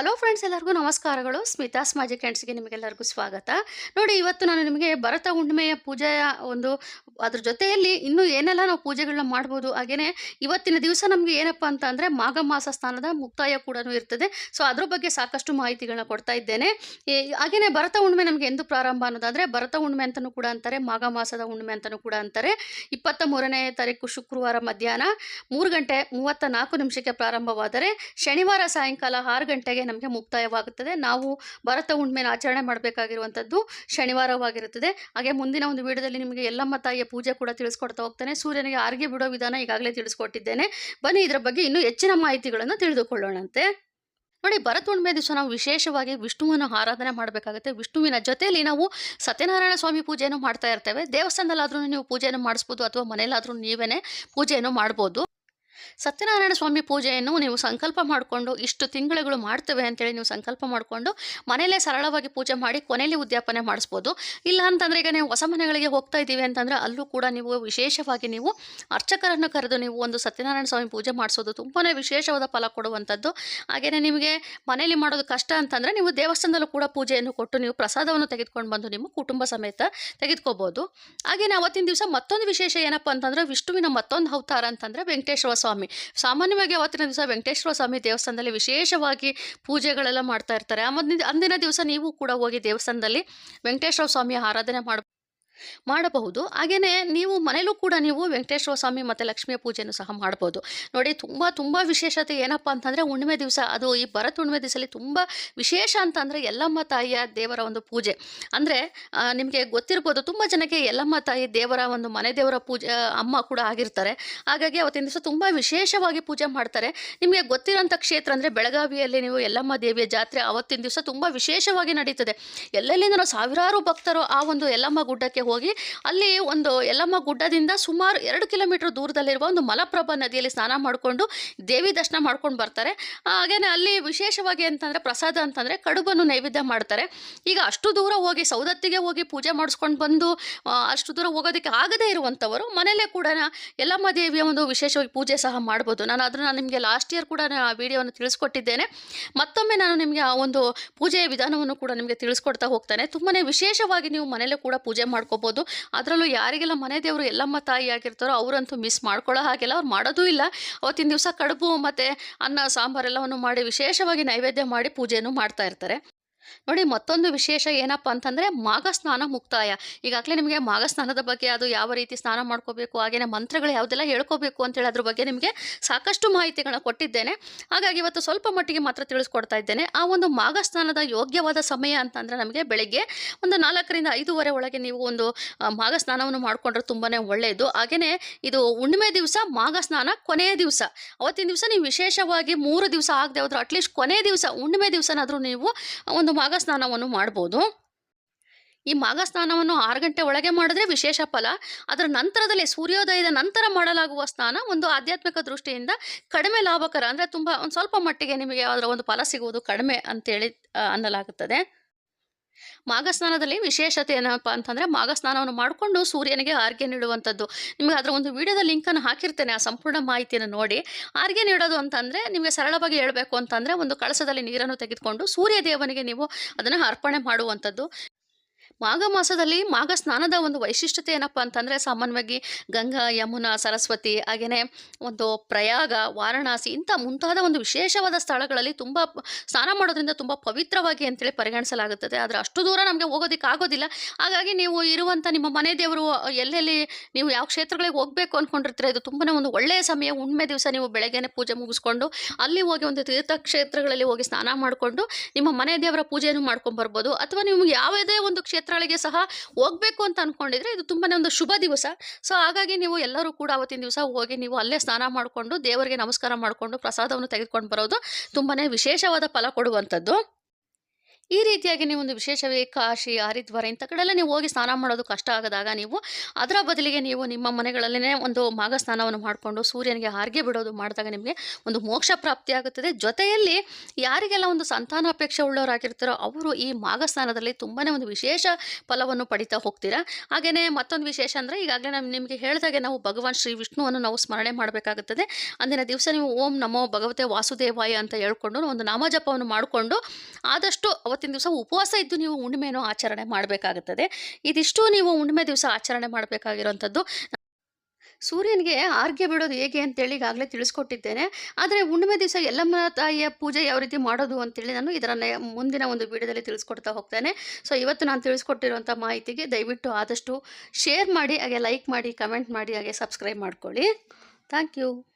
Hello friends ಎಲ್ಲರಿಗೂ ನಮಸ್ಕಾರಗಳು. ಸ್ಮಿತಾಸ್ ಸ್ಮಾಜಿ ಕ್ಯಾಂಡ್ಸ್ಗೆ ನಿಮಗೆಲ್ಲರಿಗೂ ಸ್ವಾಗತ. ನೋಡಿ, ಇವತ್ತು ನಾನು ನಿಮಗೆ ಭರತ ಹುಣ್ಣಿಮೆಯ ಪೂಜೆಯ ಒಂದು ಅದ್ರ ಜೊತೆಯಲ್ಲಿ ಇನ್ನೂ ಏನೆಲ್ಲ ನಾವು ಪೂಜೆಗಳನ್ನ ಮಾಡ್ಬೋದು ಹಾಗೆಯೇ ಇವತ್ತಿನ ದಿವಸ ನಮಗೆ ಏನಪ್ಪ ಅಂತ ಅಂದರೆ ಮಾಘ ಮಾಸ ಸ್ಥಾನದ ಮುಕ್ತಾಯ ಕೂಡ ಇರ್ತದೆ. ಸೊ ಅದ್ರ ಬಗ್ಗೆ ಸಾಕಷ್ಟು ಮಾಹಿತಿಗಳನ್ನ ಕೊಡ್ತಾ ಇದ್ದೇನೆ. ಹಾಗೆಯೇ ಭರತ ಹುಣ್ಣಿಮೆ ನಮಗೆ ಎಂದು ಪ್ರಾರಂಭ ಅನ್ನೋದಾದರೆ ಭರತ ಹುಣ್ಣಿಮೆ ಅಂತಲೂ ಕೂಡ ಅಂತಾರೆ, ಮಾಘ ಮಾಸದ ಹುಣ್ಣಿಮೆ ಅಂತಲೂ ಕೂಡ ಅಂತಾರೆ. ಇಪ್ಪತ್ತ ಮೂರನೇ ತಾರೀಕು ಶುಕ್ರವಾರ ಮಧ್ಯಾಹ್ನ ಮೂರು ಗಂಟೆ ಮೂವತ್ತ ನಾಲ್ಕು ನಿಮಿಷಕ್ಕೆ ಪ್ರಾರಂಭವಾದರೆ ಶನಿವಾರ ಸಾಯಂಕಾಲ ಆರು ಗಂಟೆಗೆ ನಮಗೆ ಮುಕ್ತಾಯವಾಗುತ್ತದೆ. ನಾವು ಭರತ ಹುಣ್ಣಿಮೆನ ಆಚರಣೆ ಮಾಡಬೇಕಾಗಿರುವಂಥದ್ದು ಶನಿವಾರವಾಗಿರುತ್ತದೆ. ಹಾಗೆ ಮುಂದಿನ ಒಂದು ವಿಡಿಯೋದಲ್ಲಿ ನಿಮಗೆ ಎಲ್ಲಮ್ಮ ತಾಯಿಯ ಪೂಜೆ ಕೂಡ ತಿಳಿಸ್ಕೊಡ್ತಾ ಹೋಗ್ತಾನೆ. ಸೂರ್ಯನಿಗೆ ಆರ್ಗೆ ಬಿಡೋ ವಿಧಾನ ಈಗಾಗಲೇ ತಿಳಿಸ್ಕೊಟ್ಟಿದ್ದೇನೆ. ಬನ್ನಿ, ಇದರ ಬಗ್ಗೆ ಇನ್ನೂ ಹೆಚ್ಚಿನ ಮಾಹಿತಿಗಳನ್ನು ತಿಳಿದುಕೊಳ್ಳೋಣಂತೆ. ನೋಡಿ, ಭರತ ಹುಣ್ಮೆ ದಿವಸ ನಾವು ವಿಶೇಷವಾಗಿ ವಿಷ್ಣುವನ್ನು ಆರಾಧನೆ ಮಾಡಬೇಕಾಗುತ್ತೆ. ವಿಷ್ಣುವಿನ ಜೊತೆಯಲ್ಲಿ ನಾವು ಸತ್ಯನಾರಾಯಣ ಸ್ವಾಮಿ ಪೂಜೆಯನ್ನು ಮಾಡ್ತಾ ಇರ್ತೇವೆ. ದೇವಸ್ಥಾನದಲ್ಲಾದರೂ ನೀವು ಪೂಜೆಯನ್ನು ಮಾಡಿಸ್ಬೋದು ಅಥವಾ ಮನೆಯಲ್ಲಾದರೂ ನೀವೇ ಪೂಜೆಯನ್ನು ಮಾಡ್ಬೋದು. ಸತ್ಯನಾರಾಯಣ ಸ್ವಾಮಿ ಪೂಜೆಯನ್ನು ನೀವು ಸಂಕಲ್ಪ ಮಾಡಿಕೊಂಡು ಇಷ್ಟು ತಿಂಗಳುಗಳು ಮಾಡ್ತೇವೆ ಅಂತೇಳಿ ನೀವು ಸಂಕಲ್ಪ ಮಾಡಿಕೊಂಡು ಮನೆಯಲ್ಲೇ ಸರಳವಾಗಿ ಪೂಜೆ ಮಾಡಿ ಕೊನೆಯಲ್ಲಿ ಉದ್ಯಾಪನೆ ಮಾಡಿಸ್ಬೋದು. ಇಲ್ಲ ಅಂತಂದರೆ ಈಗ ನೀವು ಹೊಸ ಮನೆಗಳಿಗೆ ಹೋಗ್ತಾ ಇದ್ದೀವಿ ಅಂತಂದರೆ ಅಲ್ಲೂ ಕೂಡ ನೀವು ವಿಶೇಷವಾಗಿ ನೀವು ಅರ್ಚಕರನ್ನು ಕರೆದು ನೀವು ಒಂದು ಸತ್ಯನಾರಾಯಣ ಸ್ವಾಮಿ ಪೂಜೆ ಮಾಡಿಸೋದು ತುಂಬಾ ವಿಶೇಷವಾದ ಫಲ ಕೊಡುವಂಥದ್ದು. ಹಾಗೆಯೇ ನಿಮಗೆ ಮನೆಯಲ್ಲಿ ಮಾಡೋದು ಕಷ್ಟ ಅಂತಂದರೆ ನೀವು ದೇವಸ್ಥಾನದಲ್ಲೂ ಕೂಡ ಪೂಜೆಯನ್ನು ಕೊಟ್ಟು ನೀವು ಪ್ರಸಾದವನ್ನು ತೆಗೆದುಕೊಂಡು ಬಂದು ನಿಮ್ಮ ಕುಟುಂಬ ಸಮೇತ ತೆಗೆದುಕೋಬೋದು. ಹಾಗೆಯೇ ಅವತ್ತಿನ ದಿವಸ ಮತ್ತೊಂದು ವಿಶೇಷ ಏನಪ್ಪ ಅಂತಂದರೆ ವಿಷ್ಣುವಿನ ಮತ್ತೊಂದು ಅವತಾರ ಅಂತಂದರೆ ವೆಂಕಟೇಶ್ವರ ಸಾಮಾನ್ಯವಾಗಿ ಅವತ್ತಿನ ದಿವಸ ವೆಂಕಟೇಶ್ವರ ಸ್ವಾಮಿ ದೇವಸ್ಥಾನದಲ್ಲಿ ವಿಶೇಷವಾಗಿ ಪೂಜೆಗಳೆಲ್ಲ ಮಾಡ್ತಾ ಇರ್ತಾರೆ. ಆ ಅಂದಿನ ದಿವಸ ನೀವು ಕೂಡ ಹೋಗಿ ದೇವಸ್ಥಾನದಲ್ಲಿ ವೆಂಕಟೇಶ್ವರ ಸ್ವಾಮಿಯ ಆರಾಧನೆ ಮಾಡ ಮಾಡಬಹುದು. ಹಾಗೆಯೇ ನೀವು ಮನೇಲೂ ಕೂಡ ನೀವು ವೆಂಕಟೇಶ್ವರ ಸ್ವಾಮಿ ಮತ್ತು ಲಕ್ಷ್ಮಿಯ ಪೂಜೆಯನ್ನು ಸಹ ಮಾಡ್ಬೋದು ನೋಡಿ ತುಂಬ ತುಂಬ ವಿಶೇಷತೆ ಏನಪ್ಪ ಅಂತಂದರೆ ಹುಣ್ಣಿಮೆ ದಿವಸ ಅದು ಈ ಭರತ್ ಹುಣ್ಣಿಮೆ ದಿವಸದಲ್ಲಿ ತುಂಬ ವಿಶೇಷ ಅಂತಂದರೆ ಯಲ್ಲಮ್ಮ ತಾಯಿಯ ದೇವರ ಒಂದು ಪೂಜೆ. ಅಂದರೆ ನಿಮಗೆ ಗೊತ್ತಿರ್ಬೋದು ತುಂಬ ಜನಕ್ಕೆ ಯಲ್ಲಮ್ಮ ತಾಯಿ ದೇವರ ಒಂದು ಮನೆ ದೇವರ ಪೂಜೆ ಅಮ್ಮ ಕೂಡ ಆಗಿರ್ತಾರೆ. ಹಾಗಾಗಿ ಅವತ್ತಿನ ದಿವಸ ತುಂಬ ವಿಶೇಷವಾಗಿ ಪೂಜೆ ಮಾಡ್ತಾರೆ. ನಿಮಗೆ ಗೊತ್ತಿರೋಂಥ ಕ್ಷೇತ್ರ ಅಂದರೆ ಬೆಳಗಾವಿಯಲ್ಲಿ ನೀವು ಯಲ್ಲಮ್ಮ ದೇವಿಯ ಜಾತ್ರೆ ಅವತ್ತಿನ ದಿವಸ ತುಂಬ ವಿಶೇಷವಾಗಿ ನಡೀತದೆ. ಎಲ್ಲೆಲ್ಲಿಂದ ಸಾವಿರಾರು ಭಕ್ತರು ಆ ಒಂದು ಯಲ್ಲಮ್ಮ ಗುಡ್ಡಕ್ಕೆ ಹೋಗಿ ಅಲ್ಲಿ ಒಂದು ಯಲ್ಲಮ್ಮ ಗುಡ್ಡದಿಂದ ಸುಮಾರು ಎರಡು ಕಿಲೋಮೀಟರ್ ದೂರದಲ್ಲಿರುವ ಒಂದು ಮಲಪ್ರಭಾ ನದಿಯಲ್ಲಿ ಸ್ನಾನ ಮಾಡಿಕೊಂಡು ದೇವಿ ದರ್ಶನ ಮಾಡ್ಕೊಂಡು ಬರ್ತಾರೆ. ಹಾಗೇನೆ ಅಲ್ಲಿ ವಿಶೇಷವಾಗಿ ಅಂತಂದರೆ ಪ್ರಸಾದ ಅಂತಂದರೆ ಕಡುಬನ್ನು ನೈವೇದ್ಯ ಮಾಡ್ತಾರೆ. ಈಗ ಅಷ್ಟು ದೂರ ಹೋಗಿ ಸೌದತ್ತಿಗೆ ಹೋಗಿ ಪೂಜೆ ಮಾಡಿಸ್ಕೊಂಡು ಬಂದು ಅಷ್ಟು ದೂರ ಹೋಗೋದಕ್ಕೆ ಆಗದೇ ಇರುವಂಥವರು ಮನೆಯಲ್ಲೇ ಕೂಡ ಯಲ್ಲಮ್ಮ ದೇವಿಯ ಒಂದು ವಿಶೇಷವಾಗಿ ಪೂಜೆ ಸಹ ಮಾಡ್ಬೋದು. ನಾನು ಅದನ್ನು ನಿಮಗೆ ಲಾಸ್ಟ್ ಇಯರ್ ಕೂಡ ಆ ವಿಡಿಯೋವನ್ನು ತಿಳಿಸ್ಕೊಟ್ಟಿದ್ದೇನೆ. ಮತ್ತೊಮ್ಮೆ ನಾನು ನಿಮಗೆ ಆ ಒಂದು ಪೂಜೆಯ ವಿಧಾನವನ್ನು ಕೂಡ ನಿಮಗೆ ತಿಳಿಸ್ಕೊಡ್ತಾ ಹೋಗ್ತಾನೆ. ತುಂಬಾ ವಿಶೇಷವಾಗಿ ನೀವು ಮನೆಯಲ್ಲೇ ಕೂಡ ಪೂಜೆ ಮಾಡ್ಕೋಬೋದು ಅದರಲ್ಲೂ ಯಾರಿಗೆಲ್ಲ ಮನೆ ದೇವರು ಎಲ್ಲಮ್ಮ ತಾಯಿ ಆಗಿರ್ತಾರೋ ಅವರಂತೂ ಮಿಸ್ ಮಾಡ್ಕೊಳ್ಳೋ ಹಾಗೆಲ್ಲ ಅವ್ರು ಮಾಡೋದೂ ಇಲ್ಲ. ಅವತ್ತಿನ ದಿವಸ ಕಡುಬು ಮತ್ತು ಅನ್ನ ಸಾಂಬಾರೆಲ್ಲವನ್ನು ಮಾಡಿ ವಿಶೇಷವಾಗಿ ನೈವೇದ್ಯ ಮಾಡಿ ಪೂಜೆಯನ್ನು ಮಾಡ್ತಾ ಇರ್ತಾರೆ. ನೋಡಿ ಮತ್ತೊಂದು ವಿಶೇಷ ಏನಪ್ಪ ಅಂತಂದರೆ ಮಾಘ ಸ್ನಾನ ಮುಕ್ತಾಯ. ಈಗಾಗಲೇ ನಿಮಗೆ ಮಾಘ ಸ್ನಾನದ ಬಗ್ಗೆ ಅದು ಯಾವ ರೀತಿ ಸ್ನಾನ ಮಾಡ್ಕೋಬೇಕು ಹಾಗೆಯೇ ಮಂತ್ರಗಳು ಯಾವುದೆಲ್ಲ ಹೇಳ್ಕೋಬೇಕು ಅಂತೇಳಿ ಅದ್ರ ಬಗ್ಗೆ ನಿಮಗೆ ಸಾಕಷ್ಟು ಮಾಹಿತಿಗಳನ್ನ ಕೊಟ್ಟಿದ್ದೇನೆ. ಹಾಗಾಗಿ ಇವತ್ತು ಸ್ವಲ್ಪ ಮಟ್ಟಿಗೆ ಮಾತ್ರ ತಿಳಿಸ್ಕೊಡ್ತಾ ಇದ್ದೇನೆ. ಆ ಒಂದು ಮಾಘ ಸ್ನಾನದ ಯೋಗ್ಯವಾದ ಸಮಯ ಅಂತಂದರೆ ನಮಗೆ ಬೆಳಗ್ಗೆ ಒಂದು ನಾಲ್ಕರಿಂದ ಐದೂವರೆ ಒಳಗೆ ನೀವು ಒಂದು ಮಾಘ ಸ್ನಾನವನ್ನು ಮಾಡಿಕೊಂಡ್ರೆ ತುಂಬಾ ಒಳ್ಳೆಯದು ಹಾಗೆಯೇ ಇದು ಹುಣ್ಣಿಮೆ ದಿವಸ ಮಾಘ ಸ್ನಾನ ಕೊನೆಯ ದಿವಸ. ಅವತ್ತಿನ ದಿವಸ ನೀವು ವಿಶೇಷವಾಗಿ ಮೂರು ದಿವಸ ಆಗದೆ ಹೋದ್ರೆ ಅಟ್ಲೀಸ್ಟ್ ಕೊನೆಯ ದಿವಸ, ಹುಣ್ಣಿಮೆ ದಿವಸನಾದರೂ ನೀವು ಒಂದು ಮಾಘ ಸ್ನಾನವನ್ನು ಮಾಡ್ಬೋದು. ಈ ಮಾಘ ಸ್ನಾನವನ್ನು ಆರು ಗಂಟೆ ಒಳಗೆ ಮಾಡಿದ್ರೆ ವಿಶೇಷ ಫಲ. ಅದರ ನಂತರದಲ್ಲಿ ಸೂರ್ಯೋದಯದ ನಂತರ ಮಾಡಲಾಗುವ ಸ್ನಾನ ಒಂದು ಆಧ್ಯಾತ್ಮಿಕ ದೃಷ್ಟಿಯಿಂದ ಕಡಿಮೆ ಲಾಭಕರ, ಅಂದರೆ ತುಂಬ ಒಂದು ಸ್ವಲ್ಪ ಮಟ್ಟಿಗೆ ನಿಮಗೆ ಅದರ ಒಂದು ಫಲ ಸಿಗುವುದು ಕಡಿಮೆ ಅಂತೇಳಿ ಅನ್ನಲಾಗುತ್ತದೆ. ಮಾಘ ಸ್ನಾನದಲ್ಲಿ ವಿಶೇಷತೆ ಏನಪ್ಪ ಅಂತಂದರೆ ಮಾಘ ಸ್ನಾನವನ್ನು ಮಾಡಿಕೊಂಡು ಸೂರ್ಯನಿಗೆ ಆರ್ಗೆ ನೀಡುವಂಥದ್ದು. ನಿಮಗೆ ಅದರ ಒಂದು ವಿಡಿಯೋದ ಲಿಂಕನ್ನು ಹಾಕಿರ್ತೇನೆ, ಆ ಸಂಪೂರ್ಣ ಮಾಹಿತಿಯನ್ನು ನೋಡಿ. ಆರ್ಗೆ ನೀಡೋದು ಅಂತಂದರೆ ನಿಮಗೆ ಸರಳವಾಗಿ ಹೇಳಬೇಕು ಅಂತಂದರೆ ಒಂದು ಕಳಸದಲ್ಲಿ ನೀರನ್ನು ತೆಗೆದುಕೊಂಡು ಸೂರ್ಯ ದೇವನಿಗೆ ನೀವು ಅದನ್ನು ಅರ್ಪಣೆ ಮಾಡುವಂಥದ್ದು. ಮಾಘ ಮಾಸದಲ್ಲಿ ಮಾಘ ಸ್ನಾನದ ಒಂದು ವೈಶಿಷ್ಟ್ಯತೆ ಏನಪ್ಪ ಅಂತಂದರೆ ಸಾಮಾನ್ಯವಾಗಿ ಗಂಗಾ, ಯಮುನಾ, ಸರಸ್ವತಿ ಹಾಗೆಯೇ ಒಂದು ಪ್ರಯಾಗ, ವಾರಣಾಸಿ ಇಂಥ ಮುಂತಾದ ಒಂದು ವಿಶೇಷವಾದ ಸ್ಥಳಗಳಲ್ಲಿ ತುಂಬ ಸ್ನಾನ ಮಾಡೋದ್ರಿಂದ ತುಂಬ ಪವಿತ್ರವಾಗಿ ಅಂತೇಳಿ ಪರಿಗಣಿಸಲಾಗುತ್ತದೆ. ಆದರೆ ಅಷ್ಟು ದೂರ ನಮಗೆ ಹೋಗೋದಕ್ಕೆ ಆಗೋದಿಲ್ಲ. ಹಾಗಾಗಿ ನೀವು ಇರುವಂಥ ನಿಮ್ಮ ಮನೆ ದೇವರು ಎಲ್ಲೆಲ್ಲಿ ನೀವು ಯಾವ ಕ್ಷೇತ್ರಗಳಿಗೆ ಹೋಗಬೇಕು ಅಂದ್ಕೊಂಡಿರ್ತೀರ ಇದು ತುಂಬನೇ ಒಂದು ಒಳ್ಳೆಯ ಸಮಯ. ಹುಣ್ಣಿಮೆ ದಿವಸ ನೀವು ಬೆಳಗ್ಗೆನೇ ಪೂಜೆ ಮುಗಿಸ್ಕೊಂಡು ಅಲ್ಲಿ ಹೋಗಿ ಒಂದು ತೀರ್ಥಕ್ಷೇತ್ರಗಳಲ್ಲಿ ಹೋಗಿ ಸ್ನಾನ ಮಾಡಿಕೊಂಡು ನಿಮ್ಮ ಮನೆ ದೇವರ ಪೂಜೆಯನ್ನು ಮಾಡ್ಕೊಂಡು ಬರ್ಬೋದು ಅಥವಾ ನಿಮ್ಗೆ ಯಾವುದೇ ಒಂದು ಕ್ಷೇತ್ರಗಳಿಗೆ ಸಹ ಹೋಗಬೇಕು ಅಂತ ಅಂದ್ಕೊಂಡಿದ್ರೆ ಇದು ತುಂಬಾನೇ ಒಂದು ಶುಭ ದಿವಸ. ಸೊ ಹಾಗಾಗಿ ನೀವು ಎಲ್ಲರೂ ಕೂಡ ಅವತ್ತಿನ ದಿವಸ ಹೋಗಿ ನೀವು ಅಲ್ಲೇ ಸ್ನಾನ ಮಾಡಿಕೊಂಡು ದೇವರಿಗೆ ನಮಸ್ಕಾರ ಮಾಡಿಕೊಂಡು ಪ್ರಸಾದವನ್ನು ತೆಗೆದುಕೊಂಡು ಬರೋದು ತುಂಬಾನೇ ವಿಶೇಷವಾದ ಫಲ ಕೊಡುವಂಥದ್ದು. ಈ ರೀತಿಯಾಗಿ ನೀವು ಒಂದು ವಿಶೇಷವೇ ಕಾಶಿ, ಹರಿದ್ವಾರ ಇಂಥ ಕಡೆಲ್ಲ ನೀವು ಹೋಗಿ ಸ್ನಾನ ಮಾಡೋದು ಕಷ್ಟ ಆಗದಾಗ ನೀವು ಅದರ ಬದಲಿಗೆ ನೀವು ನಿಮ್ಮ ಮನೆಗಳಲ್ಲೇ ಒಂದು ಮಾಘ ಸ್ನಾನವನ್ನು ಮಾಡಿಕೊಂಡು ಸೂರ್ಯನಿಗೆ ಹಾರ್ಗೆ ಬಿಡೋದು ಮಾಡಿದಾಗ ನಿಮಗೆ ಒಂದು ಮೋಕ್ಷ ಪ್ರಾಪ್ತಿಯಾಗುತ್ತದೆ ಜೊತೆಯಲ್ಲಿ ಯಾರಿಗೆಲ್ಲ ಒಂದು ಸಂತಾನಾಪೇಕ್ಷೆ ಉಳ್ಳವರಾಗಿರ್ತಾರೋ ಅವರು ಈ ಮಾಘ ಸ್ನಾನದಲ್ಲಿ ತುಂಬಾ ಒಂದು ವಿಶೇಷ ಫಲವನ್ನು ಪಡಿತಾ ಹೋಗ್ತೀರಾ? ಹಾಗೆಯೇ ಮತ್ತೊಂದು ವಿಶೇಷ ಅಂದರೆ ಈಗಾಗಲೇ ನಾನು ನಿಮಗೆ ಹೇಳಿದಾಗೆ ನಾವು ಭಗವಾನ್ ಶ್ರೀ ವಿಷ್ಣುವನ್ನು ನಾವು ಸ್ಮರಣೆ ಮಾಡಬೇಕಾಗುತ್ತದೆ. ಅಂದಿನ ದಿವಸ ನೀವು ಓಂ ನಮೋ ಭಗವತೆ ವಾಸುದೇವಾಯ ಅಂತ ಹೇಳ್ಕೊಂಡು ಒಂದು ನಾಮಜಪವನ್ನು ಮಾಡಿಕೊಂಡು ಆದಷ್ಟು ಅವತ್ತಿನ ದಿವಸ ಉಪವಾಸ ಇದ್ದು ನೀವು ಹುಣ್ಣಿಮೆಯನ್ನು ಆಚರಣೆ ಮಾಡಬೇಕಾಗುತ್ತದೆ. ಇದಿಷ್ಟು ನೀವು ಹುಣ್ಣಿಮೆ ದಿವಸ ಆಚರಣೆ ಮಾಡಬೇಕಾಗಿರುವಂಥದ್ದು. ಸೂರ್ಯನಿಗೆ ಆರ್ಗೆ ಬಿಡೋದು ಹೇಗೆ ಅಂತೇಳಿ ಈಗಾಗಲೇ ತಿಳಿಸ್ಕೊಟ್ಟಿದ್ದೇನೆ. ಆದರೆ ಹುಣ್ಣಿಮೆ ದಿವಸ ಎಲ್ಲಮ್ಮ ತಾಯಿಯ ಪೂಜೆ ಯಾವ ರೀತಿ ಮಾಡೋದು ಅಂತೇಳಿ ನಾನು ಇದರ ಮುಂದಿನ ಒಂದು ವಿಡಿಯೋದಲ್ಲಿ ತಿಳಿಸ್ಕೊಡ್ತಾ ಹೋಗ್ತೇನೆ. ಸೊ, ಇವತ್ತು ನಾನು ತಿಳಿಸ್ಕೊಟ್ಟಿರುವಂಥ ಮಾಹಿತಿಗೆ ದಯವಿಟ್ಟು ಆದಷ್ಟು ಶೇರ್ ಮಾಡಿ, ಹಾಗೆ ಲೈಕ್ ಮಾಡಿ, ಕಮೆಂಟ್ ಮಾಡಿ, ಹಾಗೆ ಸಬ್ಸ್ಕ್ರೈಬ್ ಮಾಡ್ಕೊಳ್ಳಿ. Thank you.